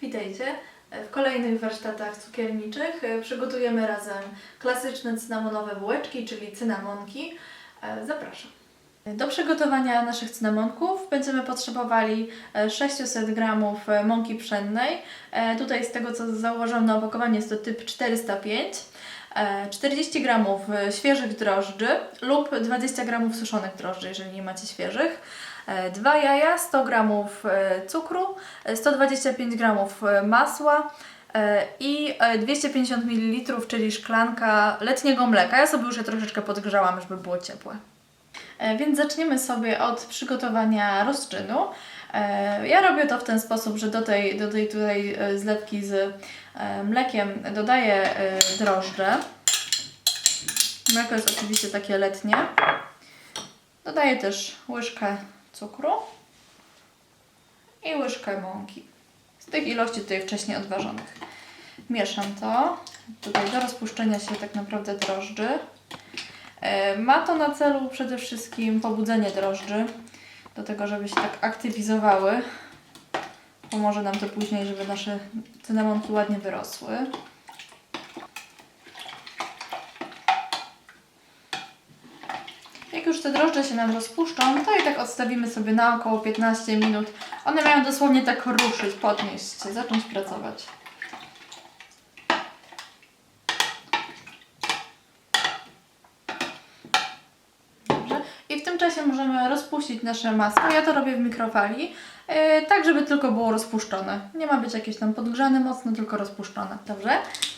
Witajcie. W kolejnych warsztatach cukierniczych e, przygotujemy razem klasyczne cynamonowe bułeczki, czyli cynamonki. E, Zapraszam. Do przygotowania naszych cynamonków będziemy potrzebowali e, 600 g mąki pszennej. E, Tutaj z tego co zauważyłam na opakowaniu jest to typ 405. e, 40 g świeżych drożdży lub 20 g suszonych drożdży, jeżeli nie macie świeżych. E, Dwa jaja, 100 g e, cukru, e, 125 g masła e, i e, 250 ml, czyli szklanka letniego mleka. Ja sobie już je troszeczkę podgrzałam, żeby było ciepłe. E, Więc zaczniemy sobie od przygotowania rozczynu. E, Ja robię to w ten sposób, że do tej, do tej tutaj e, zlewki z e, mlekiem dodaję e, drożdże. Mleko jest oczywiście takie letnie. Dodaję też łyżkę cukru i łyżkę mąki. Z tych ilości tutaj wcześniej odważonych. Mieszam to. Tutaj do rozpuszczenia się tak naprawdę drożdży. E, Ma to na celu przede wszystkim pobudzenie drożdży do tego, żeby się tak aktywizowały. Pomoże nam to później, żeby nasze cynamonki ładnie wyrosły. Jak już te drożdże się nam rozpuszczą, to i tak odstawimy sobie na około 15 minut. One mają dosłownie tak ruszyć, podnieść się, zacząć pracować. Dobrze. I w tym czasie możemy rozpuścić nasze masło. Ja to robię w mikrofali, yy, tak żeby tylko było rozpuszczone. Nie ma być jakieś tam podgrzane mocno, tylko rozpuszczone. Dobrze?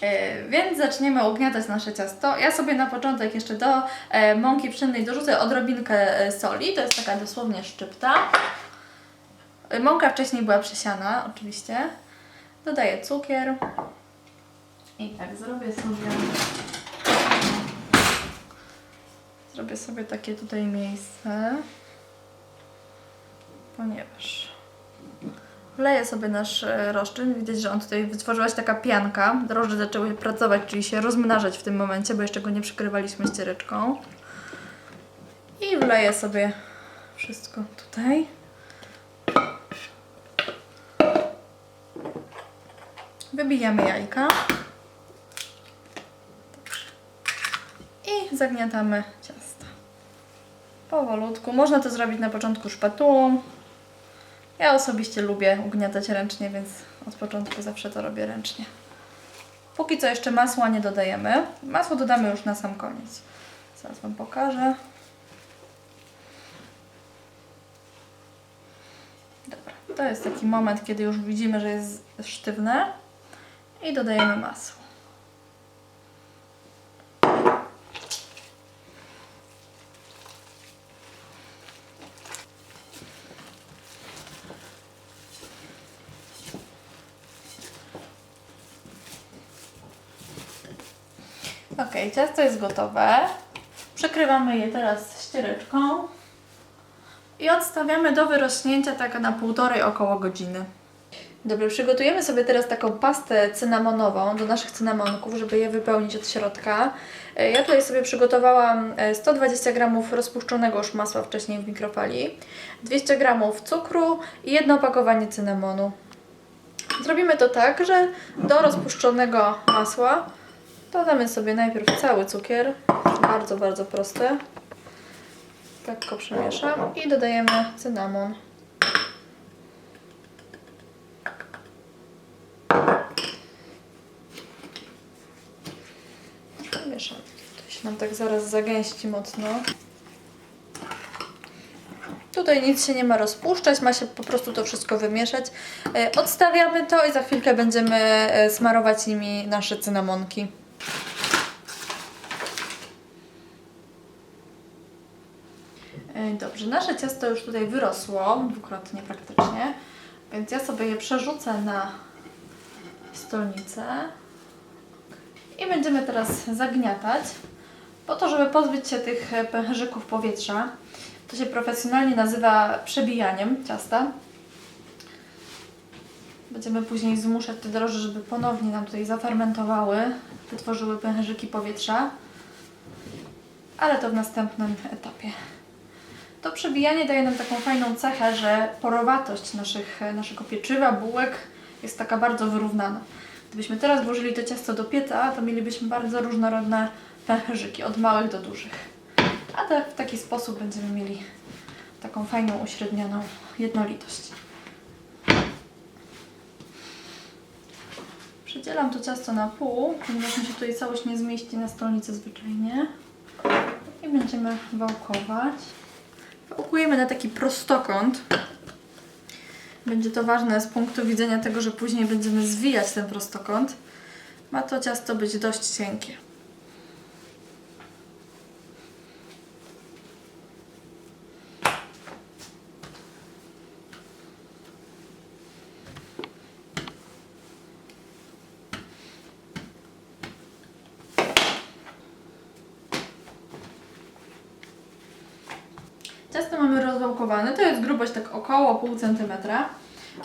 Yy, więc zaczniemy ugniatać nasze ciasto. Ja sobie na początek jeszcze do e, mąki pszennej dorzucę odrobinkę e, soli. To jest taka dosłownie szczypta. E, Mąka wcześniej była przesiana, oczywiście. Dodaję cukier. I tak zrobię sobie Zrobię sobie takie tutaj miejsce, ponieważ wleję sobie nasz e, rozczyn. Widać, że on tutaj wytworzyła się taka pianka. Drożdże zaczęły pracować, czyli się rozmnażać w tym momencie, bo jeszcze go nie przykrywaliśmy ściereczką. I wleję sobie wszystko tutaj. Wybijamy jajka. I zagniatamy ciasto. Powolutku. Można to zrobić na początku szpatułą. Ja osobiście lubię ugniatać ręcznie, więc od początku zawsze to robię ręcznie. Póki co jeszcze masła nie dodajemy. Masło dodamy już na sam koniec. Zaraz Wam pokażę. Dobra, to jest taki moment, kiedy już widzimy, że jest sztywne i dodajemy masło. Ok, ciasto jest gotowe. Przekrywamy je teraz ściereczką i odstawiamy do wyrośnięcia tak na półtorej około godziny. Dobrze, przygotujemy sobie teraz taką pastę cynamonową do naszych cynamonków, żeby je wypełnić od środka. E, Ja tutaj sobie przygotowałam e, 120 g rozpuszczonego już masła wcześniej w mikrofali, 200 g cukru i jedno opakowanie cynamonu. Zrobimy to tak, że do rozpuszczonego masła dodamy sobie najpierw cały cukier, bardzo, bardzo proste. Tak go przemieszam i dodajemy cynamon. Mieszam. To się nam tak zaraz zagęści mocno. Tutaj nic się nie ma rozpuszczać, ma się po prostu to wszystko wymieszać. E, Odstawiamy to i za chwilkę będziemy e, smarować nimi nasze cynamonki. Dobrze, nasze ciasto już tutaj wyrosło, dwukrotnie praktycznie, więc ja sobie je przerzucę na stolnicę i będziemy teraz zagniatać po to, żeby pozbyć się tych e, pęcherzyków powietrza. To się profesjonalnie nazywa przebijaniem ciasta. Będziemy później zmuszać te drożdże, żeby ponownie nam tutaj zafermentowały, wytworzyły pęcherzyki powietrza, ale to w następnym etapie. To przebijanie daje nam taką fajną cechę, że porowatość naszych, naszego pieczywa, bułek jest taka bardzo wyrównana. Gdybyśmy teraz włożyli to ciasto do pieca, to mielibyśmy bardzo różnorodne pęcherzyki, od małych do dużych. A tak w taki sposób będziemy mieli taką fajną, uśrednioną jednolitość. Przedzielam to ciasto na pół, ponieważ mi się tutaj całość nie zmieści na stolnicy zwyczajnie. I będziemy wałkować. Wałkujemy na taki prostokąt. Będzie to ważne z punktu widzenia tego, że później będziemy zwijać ten prostokąt. Ma to ciasto być dość cienkie. Ciasto mamy rozwałkowane. To jest grubość tak około pół centymetra,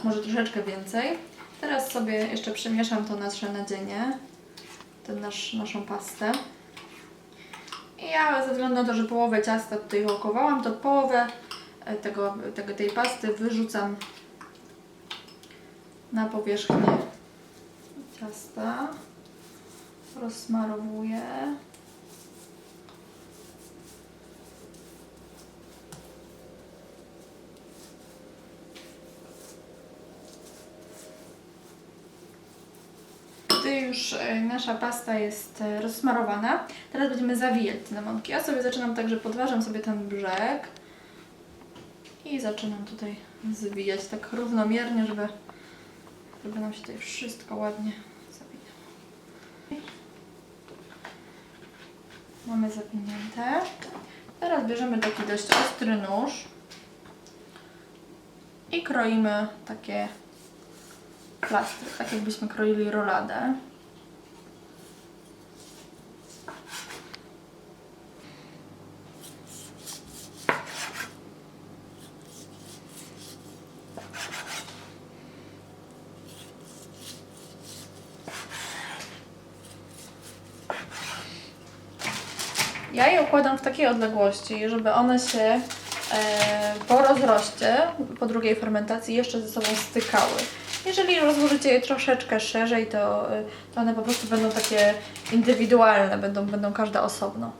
może troszeczkę więcej. Teraz sobie jeszcze przemieszam to nasze nadzienie, ten nasz, naszą pastę. I ja ze względu na to, że połowę ciasta tutaj wałkowałam, to połowę e, tego, tego, tej pasty wyrzucam na powierzchnię ciasta. Rozsmarowuję. Już e, nasza pasta jest e, rozsmarowana, teraz będziemy zawijać cynamonki. Ja sobie zaczynam tak, że podważam sobie ten brzeg i zaczynam tutaj zwijać tak równomiernie, żeby, żeby nam się tutaj wszystko ładnie zawijało. Mamy zawinięte. Teraz bierzemy taki dość ostry nóż i kroimy takie plastry, tak jakbyśmy kroili roladę. Ja je układam w takiej odległości, żeby one się e, po rozroście, po drugiej fermentacji jeszcze ze sobą stykały. Jeżeli rozłożycie je troszeczkę szerzej, to, y, to one po prostu będą takie indywidualne, będą, będą każda osobno.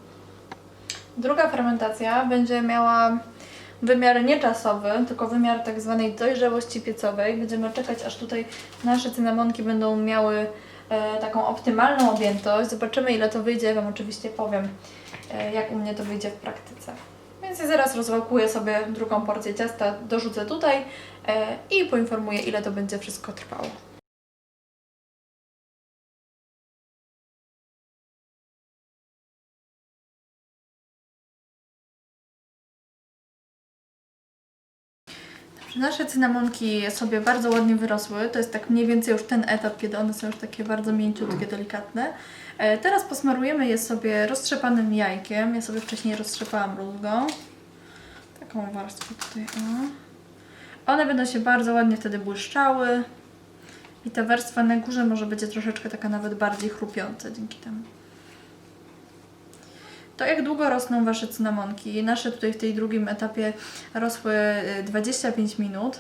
Druga fermentacja będzie miała wymiar nie czasowy, tylko wymiar tak zwanej dojrzałości piecowej. Będziemy czekać, aż tutaj nasze cynamonki będą miały e, taką optymalną objętość. Zobaczymy, ile to wyjdzie. Wam oczywiście powiem, e, jak u mnie to wyjdzie w praktyce. Więc ja zaraz rozwałkuję sobie drugą porcję ciasta, dorzucę tutaj e, i poinformuję, ile to będzie wszystko trwało. Nasze cynamonki sobie bardzo ładnie wyrosły. To jest tak mniej więcej już ten etap, kiedy one są już takie bardzo mięciutkie, delikatne. E, Teraz posmarujemy je sobie roztrzepanym jajkiem. Ja sobie wcześniej roztrzepałam rózgą. Taką warstwę tutaj. O. One będą się bardzo ładnie wtedy błyszczały. I ta warstwa na górze może będzie troszeczkę taka nawet bardziej chrupiąca dzięki temu. To jak długo rosną Wasze cynamonki? Nasze tutaj w tej drugim etapie rosły y, 25 minut.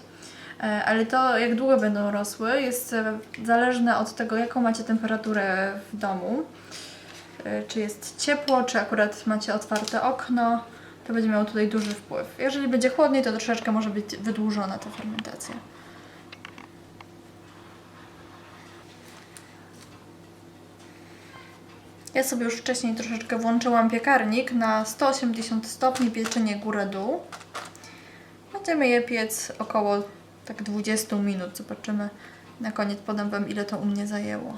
E, Ale to, jak długo będą rosły, jest e, zależne od tego, jaką macie temperaturę w domu. E, Czy jest ciepło, czy akurat macie otwarte okno, to będzie miało tutaj duży wpływ. Jeżeli będzie chłodniej, to troszeczkę może być wydłużona ta fermentacja. Ja sobie już wcześniej troszeczkę włączyłam piekarnik na 180 stopni pieczenie górę-dół. Będziemy je piec około tak 20 minut. Zobaczymy na koniec, podam Wam ile to u mnie zajęło.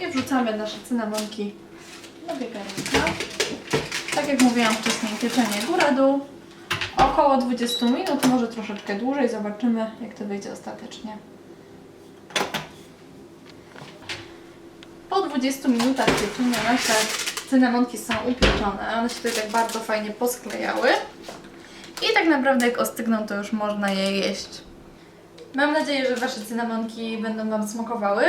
I wrzucamy nasze cynamonki do piekarnika. Tak jak mówiłam wcześniej, pieczenie góra-dół. Około 20 minut, może troszeczkę dłużej. Zobaczymy, jak to wyjdzie ostatecznie. Po 20 minutach pieczenia nasze cynamonki są upieczone. One się tutaj tak bardzo fajnie posklejały. I tak naprawdę jak ostygną, to już można je jeść. Mam nadzieję, że Wasze cynamonki będą Wam smakowały.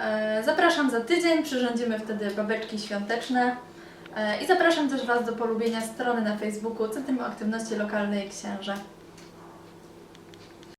E, Zapraszam za tydzień, przyrządzimy wtedy babeczki świąteczne. E, I zapraszam też Was do polubienia strony na Facebooku Centrum Aktywności Lokalnej Księże.